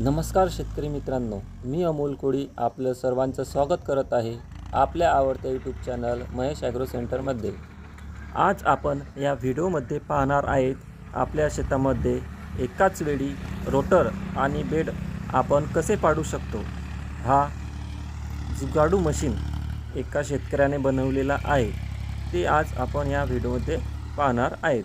नमस्कार शेतकरी मित्रांनो मी अमोल कोळी आपलं सर्वांचं स्वागत करत आहे आपल्या आवडत्या यूट्यूब चॅनल महेश ॲग्रो सेंटरमध्ये आज आपण या व्हिडिओमध्ये पाहणार आहेत आपल्या शेतामध्ये एकाच वेळी रोटर आणि बेड आपण कसे पाडू शकतो? हा जुगाडू मशीन एका शेतकऱ्याने बनवलेला आहे. ते आज आपण या व्हिडिओमध्ये पाहणार आहेत.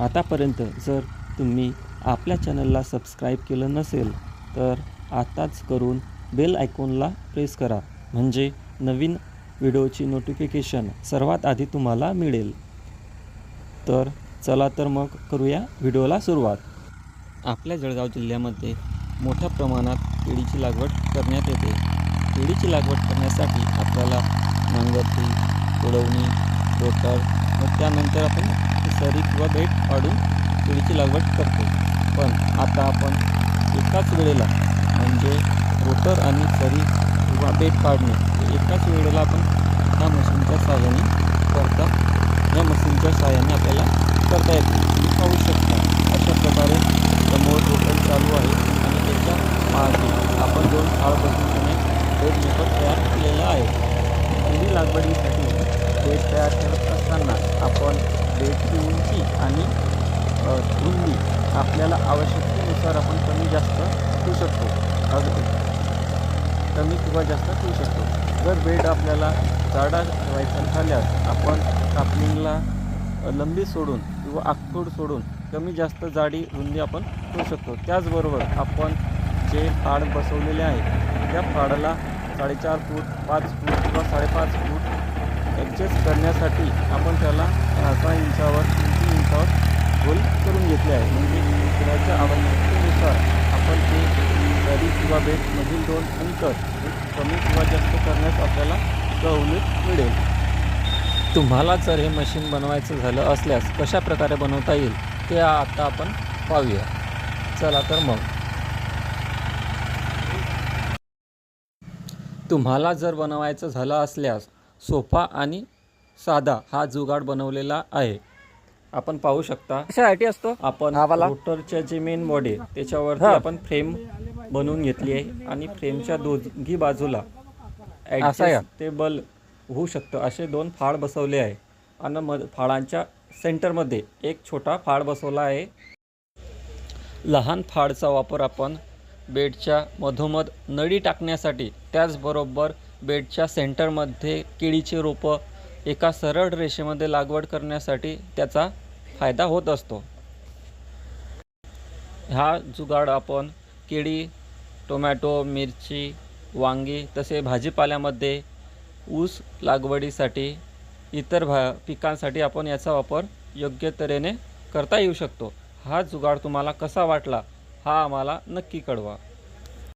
आतापर्यंत जर तुम्ही आपल्या चॅनलला सबस्क्राईब केलं नसेल तर आताच करून बेल आयकॉनला प्रेस करा. म्हणजे नवीन व्हिडिओची नोटिफिकेशन सर्वात आधी तुम्हाला मिळेल. तर चला तर मग करूया व्हिडिओला सुरुवात. आपल्या जळगाव जिल्ह्यामध्ये मोठ्या प्रमाणात केळीची लागवड करण्यात येते. केळीची लागवड करण्यासाठी आपल्याला नांगरती तोडवणी रोटर व त्यानंतर आपण सरी किंवा बेट पाडून केळीची लागवड करतो. पण आता आपण एकाच वेळेला म्हणजे रोटर आणि सरी किंवा बेट काढणे एकाच वेळेला आपण ह्या मशीनच्या साहाय्याने करता या मशीनच्या साहाय्याने आपल्याला करता येते. तुम्ही पाहू शकता अशा प्रकारे समोर रोटर चालू आहे आणि त्याच्यामागे आपण दोन काळपासून बसून बेड मेकर तयार केलेला आहे. केळी लागवडीसाठी बेड तयार करत असताना आपण बेडची उंची आणि रुंदी आपल्याला आवश्यकतेनुसार आपण कमी जास्त ठेवू शकतो. अगदी. कमी किंवा जास्त ठेवू शकतो. जर बेड आपल्याला जाडा ठेवायचा झाल्यास आपण कापणीला लंबी सोडून किंवा आखूड सोडून कमी जास्त जाडी रुंदी आपण ठेवू शकतो. त्याचबरोबर आपण जे फाड बसवलेले आहे त्या फाडाला साडेचार फूट पाच फूट किंवा साडेपाच फूट ॲडजस्ट करण्यासाठी आपण त्याला सहा इंचावर तीन इंचावर होल करून घेतले आहे. म्हणजे मित्राच्या आवश्यकतेनुसार आपण ते दरी किंवा बेटमधील दोन अंतर कमी किंवा जास्त करण्यास आपल्याला सवलत मिळेल. तुम्हाला जर हे मशीन बनवायचं झालं असल्यास कशा प्रकारे बनवता येईल ते आता आपण पाहूया. चला तर मग. तुम्हाला जर बनवायचं झालं असल्यास सोफा आणि साधा हा जुगाड बनवलेला आहे. आपण पाहू शकता कशासाठी असतो आपण हा वाला? रोटरच्या जे मेन बॉडी आहे त्याच्यावरती हा. आपण फ्रेम बनवून घेतली आहे आणि फ्रेमच्या दोन्ही बाजूला असं आहे का? ॲडजस्टेबल होऊ शकतं असे दोन फाळ बसवले आहे आणि मध फाळांच्या सेंटरमध्ये एक छोटा फाळ बसवला आहे लहान फाळचा वापर आपण बेडच्या मधोमध नळी टाकण्यासाठी त्याचबरोबर बेडच्या सेंटरमध्ये केळीचे रोपं एका सरळ रेषेमध्ये लागवड करण्यासाठी त्याचा फायदा होत असतो. हा जुगाड आपण केळी टोमॅटो मिरची वांगी तसे भाजीपाल्यामध्ये ऊस लागवडीसाठी इतर भा पिकांसाठी आपण याचा वापर योग्य तऱ्हेने करता येऊ शकतो. हा जुगाड तुम्हाला कसा वाटला हा आम्हाला नक्की कळवा.